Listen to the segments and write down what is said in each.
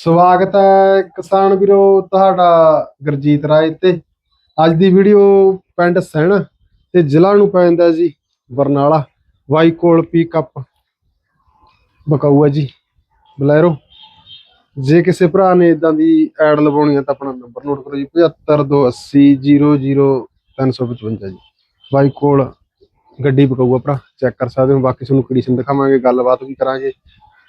ਸਵਾਗਤ ਹੈ ਕਿਸਾਨ ਵੀਰੋ ਤੁਹਾਡਾ ਗੁਰਜੀਤ ਰਾਏ ਤੇ। ਅੱਜ ਦੀ ਵੀਡੀਓ ਪਿੰਡ ਸੈਣ ਤੇ ਜ਼ਿਲ੍ਹਾ ਨੂੰ ਪੈਂਦਾ ਜੀ, ਬਰਨਾਲਾ। ਵਾਈ ਕੋਲ ਪਿਕਅਪ ਬਕਾਊਆ ਜੀ। ਬਲੈਰੋ, ਜੇ ਕਿਸੇ ਭਰਾ ਨੇ ਇਦਾਂ ਦੀ ਐਡ ਲਵਾਉਣੀ ਹੈ ਤਾਂ ਆਪਣਾ ਨੰਬਰ ਨੋਟ ਕਰੋ ਜੀ 7528000355 ਜੀ। ਵਾਈ ਕੋਲ ਗੱਡੀ ਬਕਾਊਆ ਭਰਾ, ਚੈੱਕ ਕਰ ਸਕਦੇ ਹੋ, ਬਾਕੀ ਤੁਹਾਨੂੰ ਕੰਡੀਸ਼ਨ ਦਿਖਾਵਾਂਗੇ, ਗੱਲਬਾਤ ਵੀ ਕਰਾਂਗੇ।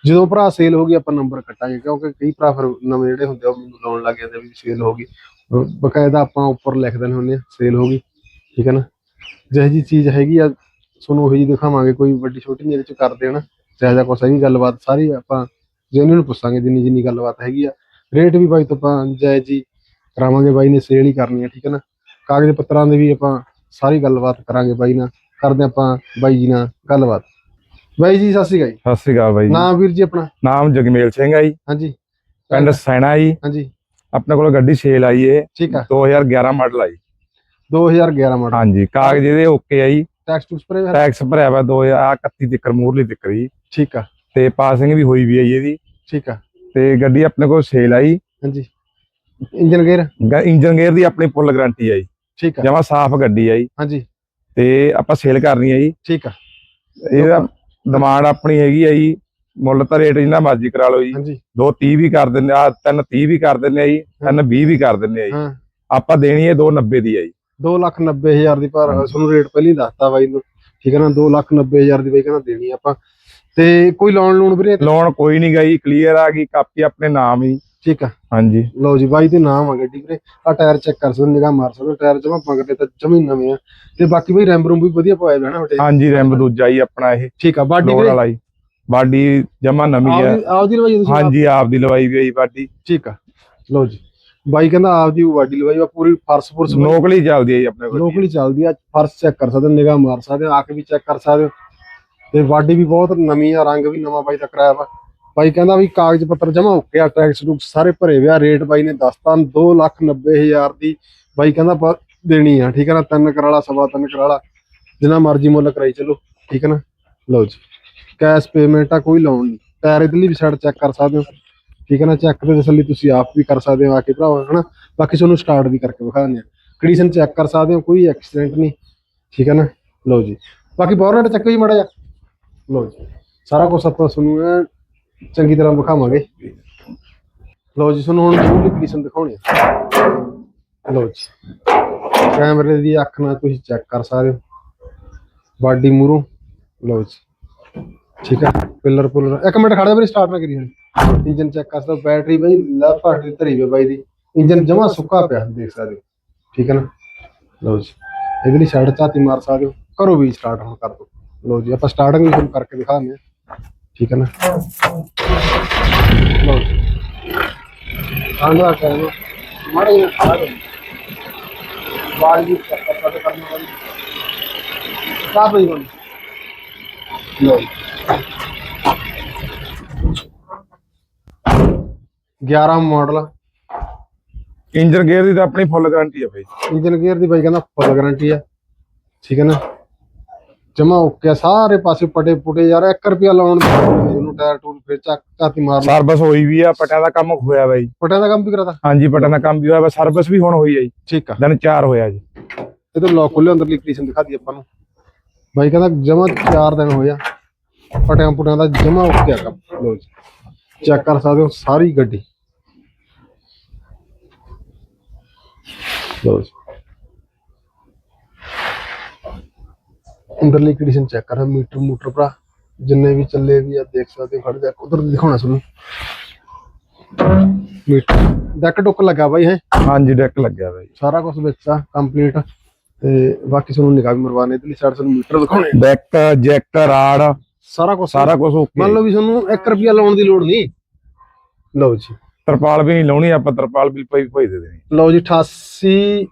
ਜਦੋਂ ਭਰਾ ਸੇਲ ਹੋ ਗਈ, ਆਪਾਂ ਨੰਬਰ ਕੱਟਾਂਗੇ, ਕਿਉਂਕਿ ਕਈ ਭਰਾ ਫਿਰ ਨਵੇਂ ਜਿਹੜੇ ਹੁੰਦੇ ਆ, ਉਹ ਮੈਨੂੰ ਲਾਉਣ ਲੱਗ ਜਾਂਦੇ ਵੀ ਸੇਲ ਹੋ ਗਈ। ਬਕਾਇਦਾ ਆਪਾਂ ਉੱਪਰ ਲਿਖ ਦਿੰਦੇ ਹੁੰਦੇ ਆ ਸੇਲ ਹੋ ਗਈ, ਠੀਕ ਹੈ ਨਾ? ਜਿਹੋ ਜੀ ਚੀਜ਼ ਹੈਗੀ ਆ, ਤੁਹਾਨੂੰ ਉਹੀ ਜੀ ਦਿਖਾਵਾਂਗੇ, ਕੋਈ ਵੱਡੀ ਛੋਟੀ ਨਹੀਂ, ਇਹਦੇ ਚ ਕਰ ਦੇਣਾ। ਜਿਹੋ ਜਿਹਾ ਕੋਈ ਸਹੀ ਗੱਲਬਾਤ ਸਾਰੀ ਆਪਾਂ ਜੈਨੂਨ ਪੁੱਛਾਂਗੇ, ਜਿੰਨੀ ਜਿੰਨੀ ਗੱਲਬਾਤ ਹੈਗੀ ਆ। ਰੇਟ ਵੀ ਬਾਈ ਤੋਂ ਆਪਾਂ ਜਾਇਜ਼ ਜੀ ਕਰਾਵਾਂਗੇ, ਬਾਈ ਨੇ ਸੇਲ ਹੀ ਕਰਨੀ ਆ, ਠੀਕ ਹੈ ਨਾ? ਕਾਗਜ਼ ਪੱਤਰਾਂ ਦੇ ਵੀ ਆਪਾਂ ਸਾਰੀ ਗੱਲਬਾਤ ਕਰਾਂਗੇ ਬਾਈ ਨਾਲ, ਕਰਦੇ ਆਪਾਂ ਬਾਈ ਜੀ ਨਾਲ ਗੱਲਬਾਤ। ਬਾਈ ਜੀ ਸਤਿ ਸ਼੍ਰੀ ਅਕਾਲ ਜੀ। ਸਤਿ ਸ੍ਰੀ ਅਕਾਲ ਬਾਈ ਜੀ। ਨਾਮ ਵੀਰ ਜੀ ਆਪਣਾ? ਨਾਮ ਜਗਮੇਲ ਸਿੰਘ ਆ ਜੀ। ਹਾਂਜੀ। ਪਿੰਡ ਸੈਣਾ ਜੀ ਹਾਂਜੀ। ਆਪਣੇ ਕੋਲ ਗੱਡੀ ਸੇਲ ਆਈ ਏ। ਠੀਕ ਆ। 2011 ਮਾਡਲ ਆਈ। 2011 ਮਾਡਲ ਹਾਂਜੀ ਕਾਗਜ਼ ਇਹਦੇ ਓਕੇ ਆ ਜੀ। ਟੈਕਸ ਟੂਕਸ ਭਰੇ ਹੋਏ? ਟੈਕਸ ਭਰਿਆ ਵਾ 2031 ਤੱਕ ਮੂਰਲੀ ਤੱਕ ਜੀ। ਠੀਕ ਆ। ਤੇ ਪਾਸਿੰਗ ਵੀ ਹੋਈ ਵੀ ਆ ਜੀ ਇਹਦੀ। ਠੀਕ ਆ। ਤੇ ਗੱਡੀ ਆਪਣੇ ਕੋਲ ਸੇਲ ਆਈ। ਹਾਂਜੀ। Engine gear? ਇੰਜਨ ਗੇਅਰ ਦੀ ਆਪਣੀ ਫੁੱਲ ਗਾਰੰਟੀ ਆ ਜੀ। ਠੀਕ ਆ। ਜਮਾ ਸਾਫ਼ ਗੱਡੀ ਆ ਜੀ। ਹਾਂਜੀ। ਤੇ ਆਪਾਂ ਸੇਲ ਕਰਨੀ ਆ ਜੀ। ਠੀਕ ਆ। ਇਹਦਾ ਡਿਮਾਂਡ ਆਪਣੀ ਹੈਗੀ ਆ ਜੀ ਮੁੱਲ ਤਾਂ ਰੇਟ ਜਿੰਨਾ ਮਰਜ਼ੀ ਕਰਾ ਲਓ ਜੀ। ਹਾਂਜੀ। 230 ਵੀ ਕਰ ਦਿੰਦੇ ਆ 330 ਵੀ ਕਰ ਦਿੰਦੇ ਆ ਜੀ 320 ਵੀ ਕਰ ਦਿੰਦੇ ਆ ਜੀ। ਆਪਾਂ ਦੇਣੀ ਹੈ 290 ਦੀ ਆ ਜੀ। ਦੋ ਲੱਖ ਨੱਬੇ ਹਜ਼ਾਰ ਦੀ ਪਰ ਤੁਹਾਨੂੰ ਰੇਟ ਪਹਿਲਾਂ ਦੱਸਤਾ ਬਾਈ ਨੂੰ। ਠੀਕ ਹੈ ਨਾ ਦੋ ਲੱਖ ਨੱਬੇ ਹਜ਼ਾਰ ਦੀ ਬਾਈ ਕਹਿੰਦਾ ਦੇਣੀ ਆਪਾਂ। ਤੇ ਕੋਈ ਲੋਨ ਲੋਨ ਵੀਰੇ? ਲੋਨ ਕੋਈ ਨਹੀਂ ਗਈ ਕਲੀਅਰ ਆ ਗਈ ਕਾਪੀ ਆਪਣੇ ਨਾਮ ਹੀ। ਠੀਕ ਆ? ਹਾਂਜੀ। ਲਓ ਜੀ ਬਾਈ ਦੇ ਨਾਮ ਆ ਗੱਡੀ ਵੀਰੇ। ਆ ਟਾਇਰ ਚੈੱਕ ਕਰ ਸਕਦੇ ਨਿਗਾਹ ਮਾਰ ਸਕਦੇ ਹੋ, ਟਾਇਰ ਜਮਾ ਪਗੜੇ ਤਾਂ ਜਮੀ ਨਵੇਂ ਆ। ਤੇ ਬਾਕੀ ਬਈ ਰੈਮ ਰੂਮ ਵੀ ਵਧੀਆ ਪਵਾਇਆ ਹੋਇਆ ਨਾ ਹਾਂਜੀ ਰੈਂਬ ਦੂਜਾ ਹੀ ਆਪਣਾ ਇਹ। ਠੀਕ ਆ ਬਾਡੀ ਵੀਰੇ? ਵਾਲਾ ਹੀ। ਬਾਡੀ ਜਮਾ ਨਵੀਂ ਆ। ਆਪਦੀ ਆਪਦੀ ਲਵਾਈ ਤੁਸੀਂ? ਹਾਂਜੀ ਆਪ ਦੀ ਲਵਾਈ ਵੀ ਆਈ ਬਾਡੀ। ਠੀਕ ਆ। ਲਓ ਜੀ ਬਾਈ ਕਹਿੰਦਾ ਆਪਦੀ ਵਾਡੀ ਲਵਾਈ ਆ ਪੂਰੀ ਫਰਸ ਫੁਰਸ ਨੋਕਲੀ ਚੱਲਦੀ ਹੈ ਜੀ ਆਪਣੇ ਕੋਲ। ਲੋਕਲੀ ਚੱਲਦੀ ਆ ਫਰਸ਼ ਚੈੱਕ ਕਰ ਸਕਦੇ ਹੋ ਨਿਗਾਹ ਮਾਰ ਸਕਦੇ ਹੋ ਆ ਕੇ ਵੀ ਚੈੱਕ ਕਰ ਸਕਦੇ ਹੋ। ਤੇ ਵਾਡੀ ਵੀ ਬਹੁਤ ਨਵੀਂ ਆ ਰੰਗ ਵੀ ਨਵਾਂ ਬਾਈ ਦਾ ਕਰਾਇਆ ਵਾ। ਬਾਈ ਕਹਿੰਦਾ ਵੀ ਕਾਗਜ਼ ਪੱਤਰ ਜਮਾ ਹੋ ਗਿਆ ਟੈਕਸ ਟੂਕਸ ਸਾਰੇ ਭਰੇ ਵਿਆ ਰੇਟ ਬਾਈ ਨੇ ਦੱਸਤਾ 290000 ਦੀ ਬਾਈ ਕਹਿੰਦਾ ਪਰ ਦੇਣੀ ਆ, ਠੀਕ ਹੈ ਨਾ, ਤਿੰਨ ਕਰਾਲਾ, ਸਵਾ ਤਿੰਨ ਕਰਾਲਾ, ਜਿੰਨਾ ਮਰਜ਼ੀ ਮੁੱਲ ਕਰਾਈ ਚਲੋ, ਠੀਕ ਹੈ ਨਾ, ਲਓ ਜੀ ਕੈਸ਼ ਪੇਮੈਂਟ ਆ, ਕੋਈ ਲੋਨ ਨਹੀਂ ਟਾਇਰ ਇਧਰਲੀ ਵੀ ਸਾਈਡ ਚੈੱਕ ਕਰ ਸਕਦੇ ਹੋ, ਠੀਕ ਹੈ ਨਾ ਚੈੱਕ ਤੇ ਤਸੱਲੀ ਤੁਸੀਂ ਆਪ ਵੀ ਕਰ ਸਕਦੇ ਹੋ, ਆ ਕੇ ਭਰਾਵਾ ਹਨਾ, ਬਾਕੀ ਤੁਹਾਨੂੰ ਸਟਾਰਟ ਵੀ ਕਰਕੇ ਵਿਖਾ ਦਿੰਦੇ ਆ ਕੰਡੀਸ਼ਨ ਚੈੱਕ ਕਰ ਸਕਦੇ ਹੋ, ਕੋਈ ਐਕਸੀਡੈਂਟ ਨਹੀਂ, ਠੀਕ ਹੈ ਨਾ, ਲਓ ਜੀ, ਬਾਕੀ ਬੋਰਨਟ ਚੱਕੋ ਜੀ ਮੜਾ ਜਾ ਲਓ ਜੀ, ਸਾਰਾ ਕੁਝ ਆਪਾਂ ਤੁਹਾਨੂੰ ਚੰਗੀ ਤਰ੍ਹਾਂ ਵਿਖਾਵਾਂਗੇ। ਲਓ ਜੀ, ਤੁਹਾਨੂੰ ਹੁਣ ਪੂਰੀ ਕੰਡੀਸ਼ਨ ਦਿਖਾਉਣੀ ਆ। ਲਓ ਜੀ, ਕੈਮਰੇ ਦੀ ਅੱਖ ਨਾਲ ਤੁਸੀਂ ਚੈੱਕ ਕਰ ਸਕਦੇ ਹੋ। ਬਾਡੀ ਮੂਰੋਂ ਲਓ ਜੀ, ਠੀਕ ਹੈ ਪਿਲਰ ਪੁਲਰ। ਇੱਕ ਮਿੰਟ ਖੜਾ ਵੀਰੇ ਸਟਾਰਟ ਨਾ ਕਰੀ ਹਲੇ ਇੰਜਨ ਚੈੱਕ ਕਰ ਸਕਦੇ ਬੈਟਰੀ ਬਾਈ ਲੈਫਟ ਪਾਰਟ ਦੀ ਧਰੀ ਹੋਈ ਬਾਈ ਦੀ। ਇੰਜਨ ਜਮਾ ਸੁੱਕਾ ਪਿਆ, ਦੇਖ ਸਕਦੇ ਹੋ। ਠੀਕ ਹੈ ਨਾ? ਲਓ ਜੀ, ਇਹਦੇ ਲਈ ਸਾਈਡ ਝਾਤੀ ਮਾਰ ਸਕਦੇ ਹੋ। ਕਰੋ ਵੀ ਸਟਾਰਟ ਹੁਣ ਕਰ ਦੋ। ਲਓ ਜੀ, ਆਪਾਂ ਸਟਾਰਟਿੰਗ ਵੀ ਤੁਹਾਨੂੰ ਕਰਕੇ ਦਿਖਾਉਂਦੇ ਹਾਂ। ਠੀਕ ਹੈ ਨਾ? ਲਓ ਆਂਦਾ ਕਹਿੰਦਾ ਮਾਰੇ ਇਹ ਸਾਰੇ ਬਾਲ ਵੀ ਪਤਾ ਕਰਨਾ ਵਾਲੀ ਸਭ ਹੀ ਬਣ ਲਓ ਜੀ। 11 ਮਾਡਲ। ਇੰਜਨ ਗੇਅਰ ਦੀ ਤਾਂ ਆਪਣੀ ਫੁੱਲ ਗਾਰੰਟੀ ਆ ਬਾਈ। ਇੰਜਨ ਗੇਅਰ ਦੀ ਬਾਈ ਕਹਿੰਦਾ ਫੁੱਲ ਗਾਰੰਟੀ ਆ। ਠੀਕ ਹੈ ਨਾ? ਜਮਾ ਓਕੇ ਸਾਰੇ ਪਾਸੇ ਪਟੇ ਪੁਟੇ ਯਾਰ 1 ਰੁਪਿਆ ਲਾਉਣ ਦੀ ਉਹਨੂੰ ਟਾਇਰ ਟੂਰ ਫਿਰ ਚੱਕ ਝਾਤੀ ਮਾਰ ਲਾ ਸਰਵਿਸ ਹੋਈ ਵੀ ਆ ਪਟਿਆਂ ਦਾ ਕੰਮ ਹੋਇਆ ਬਾਈ। ਪਟਿਆਂ ਦਾ ਕੰਮ ਵੀ ਕਰਾਤਾ? ਹਾਂਜੀ ਪਟਿਆਂ ਦਾ ਕੰਮ ਵੀ ਹੋਇਆ ਸਰਵਿਸ ਵੀ ਹੁਣ ਹੋਈ ਆ ਜੀ। ਠੀਕ ਆ। ਦਿਨ 4 ਹੋਇਆ ਜੀ। ਇਹ ਤਾਂ ਲੋਕ ਖੁੱਲੇ ਅੰਦਰਲੀ ਕੰਡੀਸ਼ਨ ਦਿਖਾ ਦੀ ਆਪਾਂ ਨੂੰ। ਬਾਈ ਕਹਿੰਦਾ ਜਮਾ 4 ਦਿਨ ਹੋਇਆ ਪਟਿਆਂ ਪੁਟਿਆਂ ਦਾ ਜਮਾ ਓਕੇ ਆ ਕੰਮ। ਲੋ ਜੀ ਚੈੱਕ ਕਰ ਸਕਦੇ ਹੋ ਸਾਰੀ ਗੱਡੀ। ਲੋ ਜੀ। ਅੰਦਰਲੀ ਕੰਡੀਸ਼ਨ ਚੈੱਕ ਕਰ ਮੀਟਰ ਮੂਟਰ ਭਰਾ ਜਿੰਨੇ ਵੀ ਚੱਲੇ ਵੀ ਆ ਦੇਖ ਸਕਦੇ ਹੋ ਖੜ ਜਾ ਉਧਰ ਦਿਖਾਉਣਾ ਤੁਹਾਨੂੰ। ਮੀਟਰ ਡੈਕ ਡੁੱਕ ਲੱਗਾ ਬਾਈ ਹੈ? ਹਾਂਜੀ ਡੈਕ ਲੱਗਿਆ ਬਾਈ। ਸਾਰਾ ਕੁਝ ਵਿੱਚ ਆ ਕੰਪਲੀਟ ਤੇ ਬਾਕੀ ਤੁਹਾਨੂੰ ਨਿਗਾਹ ਵੀ ਮਰਵਾਣੇ ਇਧਰਲੀ ਸਾਈਡ ਤੁਹਾਨੂੰ ਮੀਟਰ ਦਿਖਾਉਣੇ। ਡੈਕ ਜੈਕ ਰਾੜ ਸਾਰਾ ਕੁਝ ਸਾਰਾ ਕੁਝ ਓਕੇ ਮੰਨ ਲਓ ਵੀ ਤੁਹਾਨੂੰ 1 ਰੁਪਿਆ ਲਾਉਣ ਦੀ ਲੋੜ ਨਹੀਂ। ਲਓ ਜੀ। ਤਰਪਾਲ ਵੀ ਨਹੀਂ ਲਾਉਣੀ ਆਪਾਂ ਤਰਪਾਲ ਵੀ ਭਾਈ ਭਾਈ ਦੇ ਦੇਣੀ। ਲਓ ਜੀ 88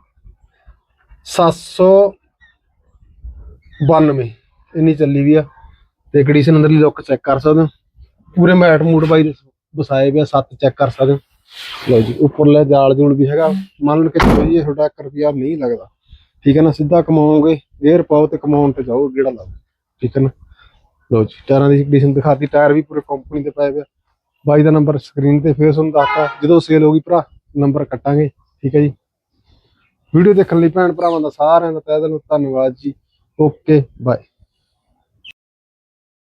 792 ਇੰਨੀ ਚੱਲੀ ਵੀ ਆ। ਤੇ ਕੰਡੀਸ਼ਨ ਅੰਦਰਲੀ ਲੁੱਕ ਚੈੱਕ ਕਰ ਸਕਦੇ ਹੋ? ਪੂਰੇ ਮੈਟ ਮੂਡ ਬਾਈ ਵਸਾਏ ਪਿਆ ਸੱਤ ਚੈੱਕ ਕਰ ਸਕਦੇ ਹੋ। ਲਓ ਜੀ, ਉੱਪਰਲੇ ਜਾਲ ਜੂਲ ਵੀ ਹੈਗਾ। ਮੰਨ ਲਓ ਕਿ ਜੀ ਤੁਹਾਡਾ 1 ਰੁਪਿਆ ਨਹੀਂ ਲੱਗਦਾ। ਠੀਕ ਹੈ ਨਾ, ਸਿੱਧਾ ਕਮਾਓਗੇ ਗੇਅਰ ਪਾਓ ਤੇ ਕਮਾਉਣ ਤੇ ਜਾਓ ਜਿਹੜਾ ਲਾਓ। ਠੀਕ ਹੈ ਨਾ? ਲਓ ਜੀ, ਟਾਇਰਾਂ ਦੀ ਕੰਡੀਸ਼ਨ ਦਿਖਾਤੀ। ਟਾਇਰ ਵੀ ਪੂਰੇ ਕੰਪਨੀ ਦੇ ਪਏ ਪਿਆ ਬਾਈ ਦਾ ਨੰਬਰ ਸਕਰੀਨ ਤੇ ਫੇਰ ਤੁਹਾਨੂੰ ਦੱਸਤਾ। ਜਦੋਂ ਸੇਲ ਹੋਗੀ ਭਰਾ ਨੰਬਰ ਕੱਟਾਂਗੇ। ਠੀਕ ਹੈ ਜੀ। ਵੀਡੀਓ ਦੇਖਣ ਲਈ ਭੈਣ ਭਰਾਵਾਂ ਦਾ ਸਾਰਿਆਂ ਦਾ ਤਹਿ ਦਿਲੋਂ, ਧੰਨਵਾਦ ਜੀ। Okay bye